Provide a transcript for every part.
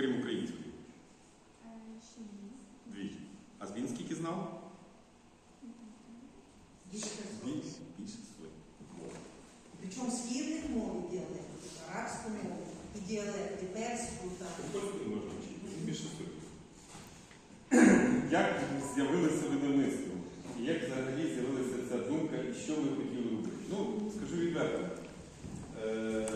крім української? Е, Шість. Дві. А він скільки знав? Більше Більше, сотні. Причому східних мов і діалектів, арабську мову, і діалекти, перську, так. Польською можна вчити, більше сотні. Як з'явилося видавництво? І як взагалі з'явилася ця думка, і що ви хотіли робити? Ну, скажу відверто. Е,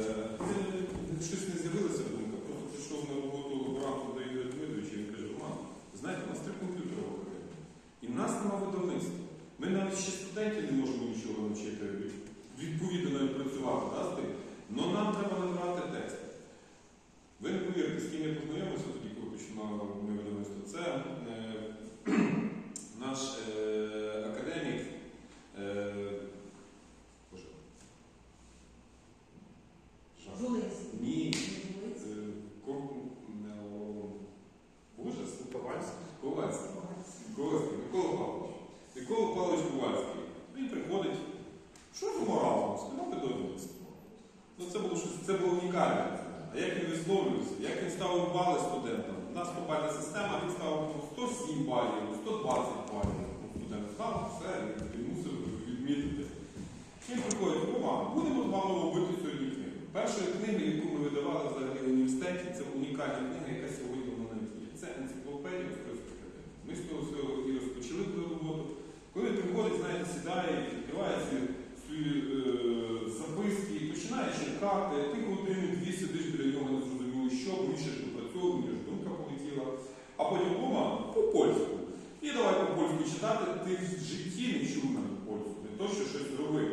Це щось не з'явилася думка. Просто прийшов на роботу лаборанту до Ігоря Дмитровича, він каже, Роман, ви знаєте, у нас три комп'ютери в Україні. І в нас немає видавництва. Ми навіть ще студентів не можемо нічого навчити відповідно працювати, да, з тим. Но нам треба набрати текст. Ви не повірите, з ким я познайомився тоді, коли починав моє видавництво. Це е, наш е, академік. Е, Боже. Жах. Жулинський. Ні. Жулинський. Е, Ко- не, о, Ужас. Ковальський. Ковальський. Ковальський. Микола Павлович. Микола Павлович Ковальський. Він приходить. Що з моралом? Співати до видавництва. Ну, це було щось, це унікальне. А як він висловлювався, як він ставив бали студентам? У нас побальна система, він ставив ну, 107 балів, 120 балів. Ну, Студент став, все, він мусив відмітити. Він приходить, Рома, будемо з вами робити сьогодні книгу. Першою книгою, яку ми видавали взагалі в університеті, це унікальна книга, яка сьогодні в мене є. Це енциклопедія Острозької академії. Ми з того всього і розпочали ту роботу. Коли він приходить, знаєте, сідає і відкриває ці свої е, записки і починає чекати, ти годину дві сидиш біля нього, не зрозуміло, що мішаєш допрацьовуєш, аж думка полетіла. А потім Рома по польську. І давай по польську читати, ти в житті не чув навіть польську, не то, що щось зробив.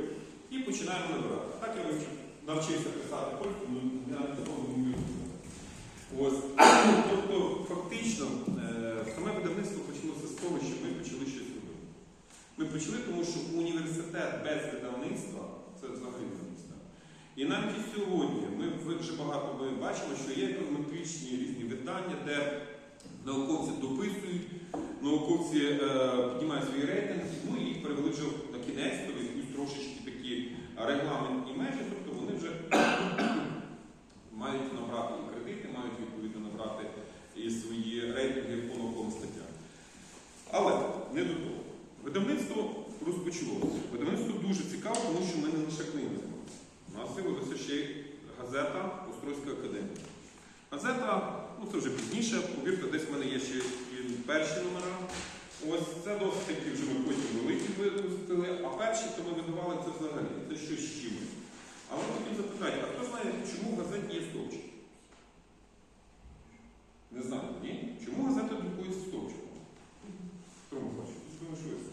І починаємо набирати. Так я вивчив, навчився писати польську, ну я не такого не вмію. Ось. Тобто, фактично, е, саме видавництво почалося з того, що ми почали щось робити. Ми почали, тому що університет без видавництва це взагалі місце. І навіть і сьогодні ми вже багато ми бачимо, що є економетричні різні видання, де науковці дописують, науковці е, піднімають свої рейтинги, ну і їх перевели вже на кінець, то в трошечки такі регламентні межі, тобто вони вже мають набрати і кредити, мають відповідно набрати і свої рейтинги по науковим статтям. Але не до того. Видавництво розпочалося. Видавництво дуже цікаво, тому що ми не лише книги займалися. У нас з'явилася ще й газета Острозька академія. Азета, ну це вже пізніше, повірте, десь в мене є ще перші номера. Ось це досить такі вже ми потім великі випустили, а перші, то ми видавали це взагалі. Це щось з чимось. Але хотів запитати, а хто знає, чому в газеті є стовпчик? Не знаю, ні? Чому газета друкується стовпчиком? Хто ми хоче? Думаю, що це?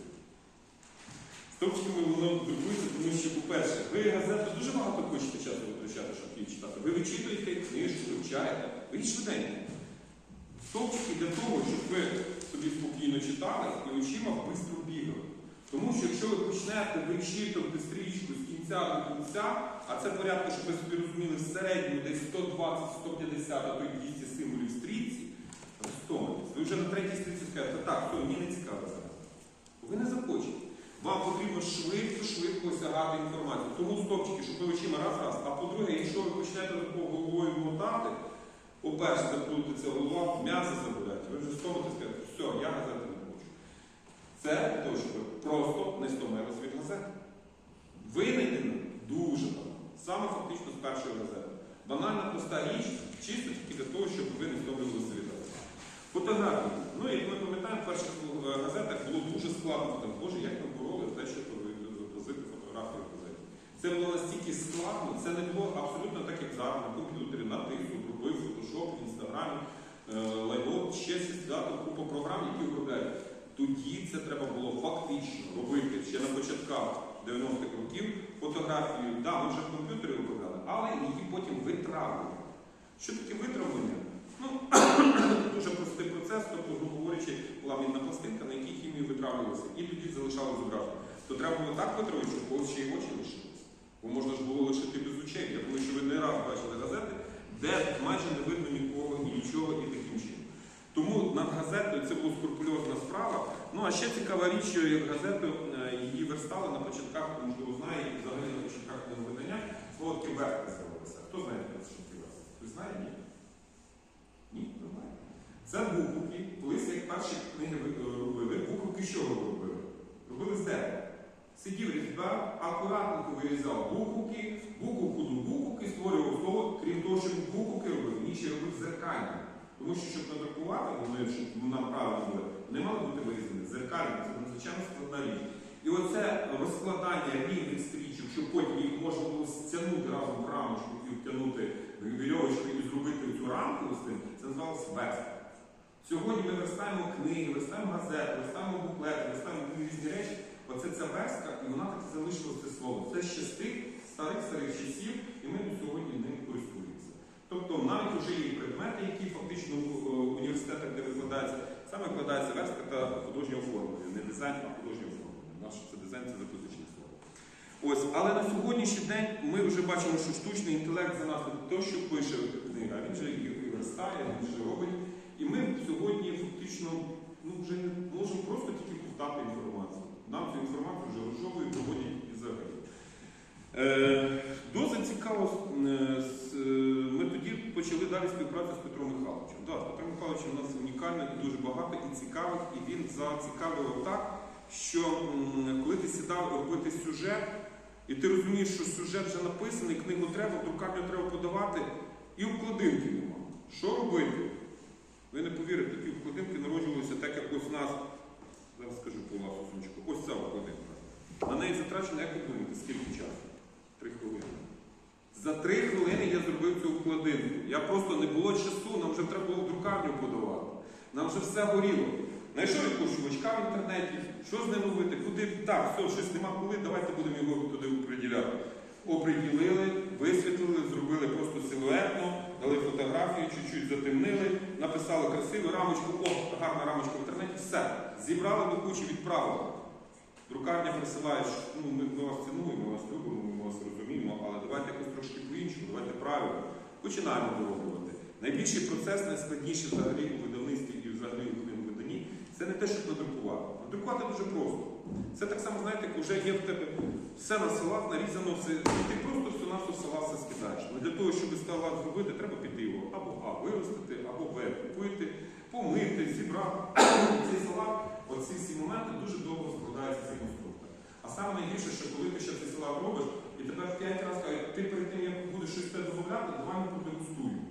Стовпчиками воно друкується, тому що, по-перше, ви газету дуже багато хочете часу витрачати, щоб її читати. Ви вичитуєте книжку, вивчаєте, ви її швиденько. Стовпчики для того, щоб ви собі спокійно читали і очима швидко бігали. Тому що якщо ви почнете вичитувати стрічку з кінця до кінця, а це порядку, щоб ви собі розуміли, в середньому десь 120-150, а то й 200 символів стрічці, ви. Ви вже на третій стрічці скажете, так, все, мені не цікаво зараз. Ви не захочете. Вам потрібно швидко-швидко осягати інформацію. Тому стопчики, щоб ви очима раз-раз. А по-друге, якщо ви почнете такою головою мотати, по-перше, закрутиться голова, м'ясо забирають, ви вже стомитесь, скажете, все, я газети не хочу. Це для того, щоб ви просто не стомилися від газети. Винайдено дуже давно. Саме фактично з першої газети. Банальна проста річ, чисто тільки для того, щоб ви не стомилися від газети. Фотографії. Ну, як ми пам'ятаємо, в перших е, газетах було дуже складно. Там, Боже, як ми те, щоб возити фотографії в. Це було настільки складно, це не було абсолютно так, як зараз на комп'ютері, на тиску, зробив фотошоп, інстаграмі, е, лайбот, ще свято, купа програм, які обробляють. Тоді це треба було фактично робити ще на початках 90-х років фотографію. Да, ми вже в комп'ютері обробляли, але її потім витравлювали. Що таке витравлення? Ну, дуже простий процес, тобто, грубо говорячи, була пластинка, на якій хімію витравлювалося, і тоді залишали зображення. То треба було так витравити, щоб когось ще й очі лишилися. Бо можна ж було лишити без очей. Я думаю, що ви не раз бачили газети, де майже не видно нікого і нічого і таким чином. Тому над газетою це була скрупульозна справа. Ну а ще цікава річ, що газету е, її верстали на початках, можливо, знає, і взагалі на початках видання, слово кіберка з'явилося. Хто знає, що це кіберка? Ви знаєте? Ні? Ні? Ну, Це буковки, колись як перші книги робили, буковки що? Робили акуратненько вирізав буковки, буковку до буковки, створював слово, крім того, що він буковки робив, він ще робив зеркальні. Тому що, щоб надрукувати, вони, щоб нам правильно було, вони мали бути вирізані зеркальні, це надзвичайно складна річ. І оце розкладання рівних стрічок, щоб потім їх можна було стягнути разом в рамочку і втягнути вірьовочкою і зробити цю рамку з тим, це називалося верстка. Сьогодні ми верстаємо книги, верстаємо газети, верстаємо буклети, верстаємо різні речі. Оце ця верстка, і вона так і залишилось це слово. Це ще з тих старих старих часів, і ми сьогодні ним користуємося. Тобто навіть вже є предмети, які фактично в е, університетах, де викладаються, саме викладається верстка та художнє оформлення. Не дизайн, а художнє оформлення. Наш це дизайн це запозичне слово. Ось, але на сьогоднішній день ми вже бачимо, що штучний інтелект за нас не що пише книга, він і і верстає, він вже робить. І ми сьогодні фактично ну, вже можемо просто тільки ковтати інформацію. Нам цю інформацію вже розжовують, проводять і взагалі. Е, досить цікаво, е, е, ми тоді почали далі співпрацю з Петром Михайловичем. Да, Петро Михайлович у нас унікальний і дуже багато і цікавих, і він зацікавив так, що коли ти сідав робити сюжет, і ти розумієш, що сюжет вже написаний, книгу треба, друкарню треба подавати, і вкладинки нема. Що робити? Ви не повірите, ті вкладинки народжувалися так, як ось у нас. Зараз скажу по вас, сумочку. Ось ця вкладинка. На неї затрачено, як ви думаєте, скільки часу? Три хвилини. За три хвилини я зробив цю вкладинку. Я просто не було часу, нам вже треба було в друкарню подавати. Нам вже все горіло. Знайшов якогось чувачка в інтернеті, що з ним робити, куди так, все, щось нема коли, давайте будемо його туди приділяти. Оприділили, висвітлили, зробили просто силуетно, дали фотографію, чуть-чуть затемнили, написали красиву рамочку, о, гарна рамочка в інтернеті, все. Зібрали до кучі, відправили. Друкарня присилає, що ну, ми, ми вас цінуємо, ми вас любимо, ми вас розуміємо, але давайте якось трошки по-іншому, давайте правильно. Починаємо дороблювати. Найбільший процес, найскладніший взагалі у видавництві і взагалі у книговиданні це не те, щоб надрукувати. Надрукувати дуже просто. Це так само, знаєте, вже є в тебе все на салат, нарізано, все, ти просто все на салат все скидаєш. Але для того, щоб салат зробити, треба піти його або А виростити, або Б купити, помити, зібрати. Цей салат, оці всі моменти дуже довго складаються цей конструктор. А саме найгірше, що коли ти ще цей салат робиш, і в 5 разів кажуть, ти перед тим, як будеш щось те замовляти, давай ми продегустуємо.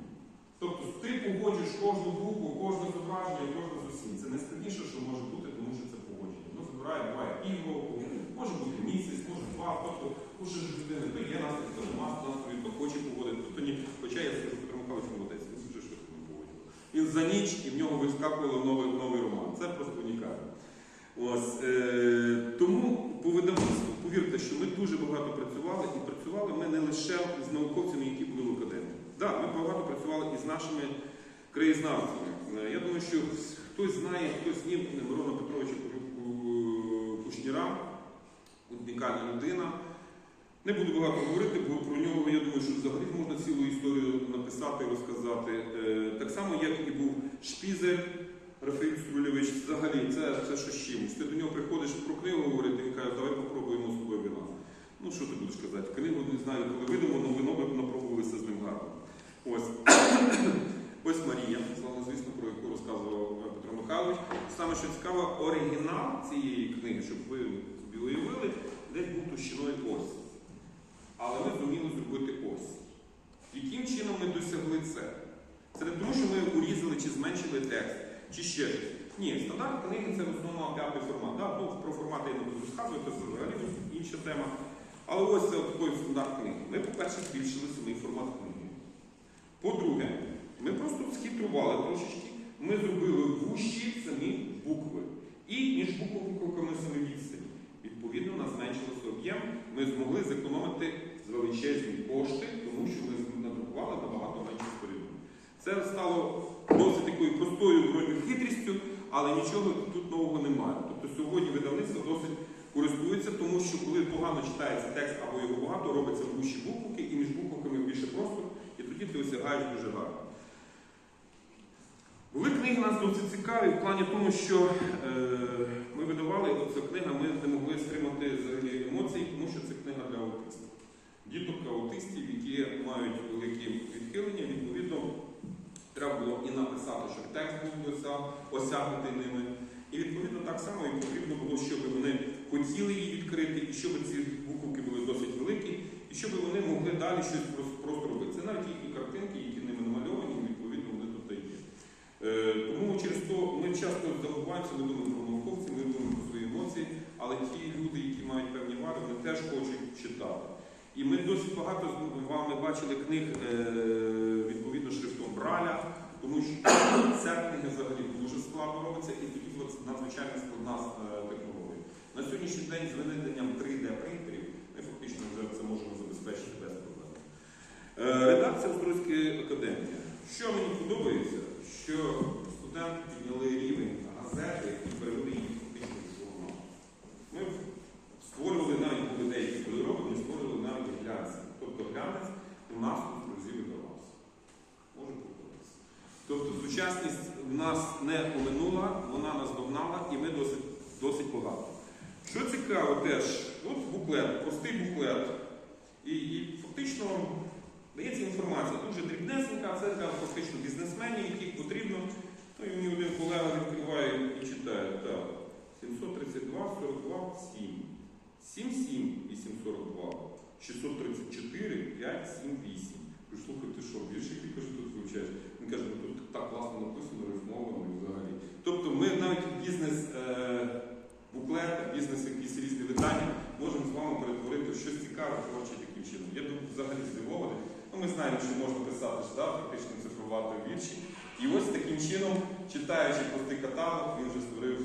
Тобто ти погоджуєш кожну букву, кожне зображення, кожне з усім. Це найскладніше, що може бути, тому що це погодження. Воно забирає, буває півроку, може бути місяць, може два. Тобто уже ж людина то є настрій, то нема настрою, то хоче погодити, то ні. Хоча я скажу, Петро Михайлович молодець, він вже щось не погодив. Він за ніч і в нього вискакував новий, новий. Це просто унікально. Ось, е, тому по видавництву, повірте, що ми дуже багато працювали, і працювали ми не лише з науковцями, які були в академії. Так, ми багато працювали і з нашими краєзнавцями. Е, Я думаю, що хтось знає, хтось ні, Мирона Петровича Кушніра, унікальна людина. Не буду багато говорити, бо про нього я думаю, що взагалі можна цілу історію написати, розказати. Е, Так само, як і був Шпізер, Рафаїл Струльович, взагалі, це, це що з чимось. Ти до нього приходиш про книгу говорити, він каже, давай попробуємо з тобою вина. Ну що ти будеш казати? Книгу не знаю, коли видамо, але вино ми напробувалися з ним гарно. Ось. Ось Марія, слава звісно, про яку розказував е, Петро Михайлович. Саме що цікаво, оригінал цієї книги, щоб ви собі уявили, десь був товщиною ось. Але ми зуміли зробити ось. Яким чином ми досягли це? Це не тому, що ми урізали чи зменшили текст, чи ще щось. Ні, стандарт книги це в основному п'ятий формат. Да? Ну, про формат я не буду розказувати, це взагалі інша тема. Але ось це такий стандарт книги. Ми, по-перше, збільшили самий формат книги. По-друге, ми просто схитрували трошечки, ми зробили вущі самі букви. І між буквами самі відстані. Відповідно, у нас зменшилося об'єм, ми змогли зекономити величезні кошти, тому що ми надрукували набагато менше сторінок. Це стало простою вроді хитрістю, але нічого тут нового немає. Тобто сьогодні видавництво досить користується, тому що коли погано читається текст або його багато, робиться вущі буквки, і між буквами більше простору, і тоді ти осягаєш дуже гарно. Були книги нас досить цікаві в плані тому, що е, ми видавали оця книга, ми не могли стримати взагалі емоцій, тому що це книга для аутистів. Діток аутистів, які мають великі відхилення, і написати, щоб текст був осягнутий ними. І відповідно так само і потрібно було, щоб вони хотіли її відкрити, і щоб ці буковки були досить великі, і щоб вони могли далі щось просто робити. Це навіть їхні картинки, які ними намальовані, і відповідно вони тут є. Е, тому через то ми часто забуваємося, ми думаємо про науковців, ми думаємо про свої емоції, але ті люди, які мають певні вади, вони теж хочуть читати. І ми досить багато з вами бачили книг е, відповідно шрифтом Браля, тому що книга взагалі дуже складно робиться і тоді надзвичайно складна е, технологія. На сьогоднішній день з винайденням 3D принтерів ми фактично вже це можемо забезпечити без проблем. Е, Редакція Острозької академії. Що мені подобається, що студенти підняли рівень газети і перевели її фактично в журнал. Ми створювали навіть були деякі кольорові, ми створювали навіть глянці. Тобто глянець у нас тут друзі видавався. Може подобатися. Тобто сучасність в нас не оминула, вона нас догнала і ми досить, досить багато. Що цікаво теж, от буклет, простий буклет. І, і фактично дається інформація дуже дрібнесенька, це для фактично бізнесменів, яких потрібно. Ну і мені один колега відкриває і читає, так, 732, 42, 7. 7, 7, 842, 634, 5, 7, 8. Кажу, слухай, ти що, які кажу, тут вивчаєш? Він каже, ну тут так класно написано, рифмовано і взагалі. Тобто ми навіть бізнес е, буклет, бізнес якісь різні видання можемо з вами перетворити в щось цікаве, творче таким чином. Я думаю, взагалі здивований. Ну, ми знаємо, що можна писати ж, да, фактично цифрувати вірші. І ось таким чином, читаючи простий каталог, він вже створив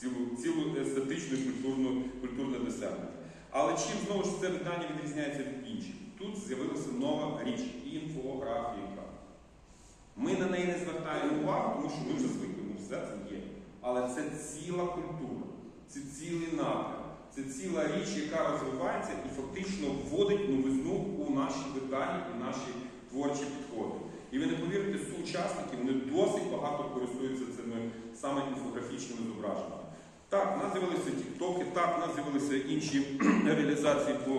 цілу, цілу естетичну і культурну, культурне досягнення. Але чим знову ж це видання відрізняється від інших? Тут з'явилася нова річ інфографіка. Ми на неї не звертаємо увагу, тому що ми вже звикли, ну все це є. Але це ціла культура, це цілий напрям, це ціла річ, яка розвивається і фактично вводить новизну у наші видання і наші творчі підходи. І ви не повірите, сучасники вони досить багато користуються цими саме інфографічними зображеннями. Так, в нас з'явилися тіктоки, так, в нас з'явилися інші реалізації по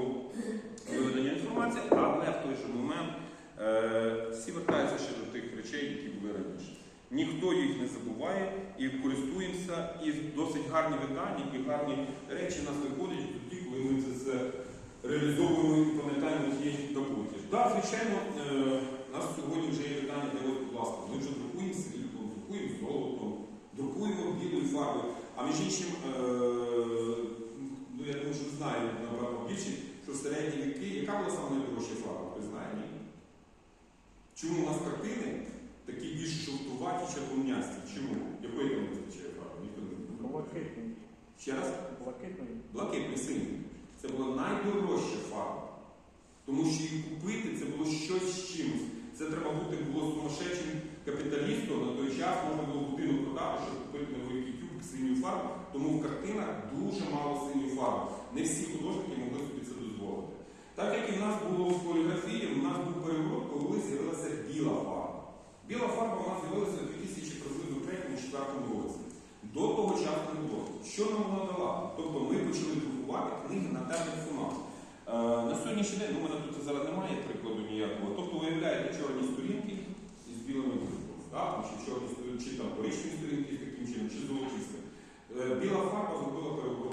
виведенню інформації, але в той же момент е, всі вертаються ще до тих речей, які були раніше. Ніхто їх не забуває і користуємося, і досить гарні видання, і гарні речі нас виходять тоді, коли ми це все реалізовуємо і пам'ятаємо ті добутки. Так, звичайно, е, у нас сьогодні вже є видання, де будь ласка, ми вже друкуємо сріблом, друкуємо золотом, друкуємо білою фарбою. А між іншим, е, ну я думаю, що знаю, напевно, більше, що в середні віки, яка була саме найдорожча фарба, ви знаєте? Чому у нас картини такі більш жовтуваті, червонясті? Чому? Якої там вистачає фарби? Ніхто не знає. Блакитний. Ще раз? Блакитний. Блакитний синій. Це була найдорожча фарба. Тому що її купити це було щось з чимось. Це треба бути було сумасшедшим капіталістом. На той час можна було будинок продати, щоб купити невеликий синьої фарби. Тому в картинах дуже мало синьої фарби. Не всі художники могли собі це дозволити. Так як і в нас було в поліграфії, у нас був переворот, коли з'явилася біла фарба. Біла фарба у нас з'явилася у 2003-2004 році. До того часу не було. Що нам вона дала? Тобто ми почали друкувати книги на темних фонах. Е, на сьогоднішній день, ну, у мене тут зараз немає прикладу ніякого. Тобто уявляєте чорні сторінки із білими буквами. Чи чорні сторінки, чи там коричневі сторінки таким чином, чи золотисте. Е, біла фарба зробила переворот.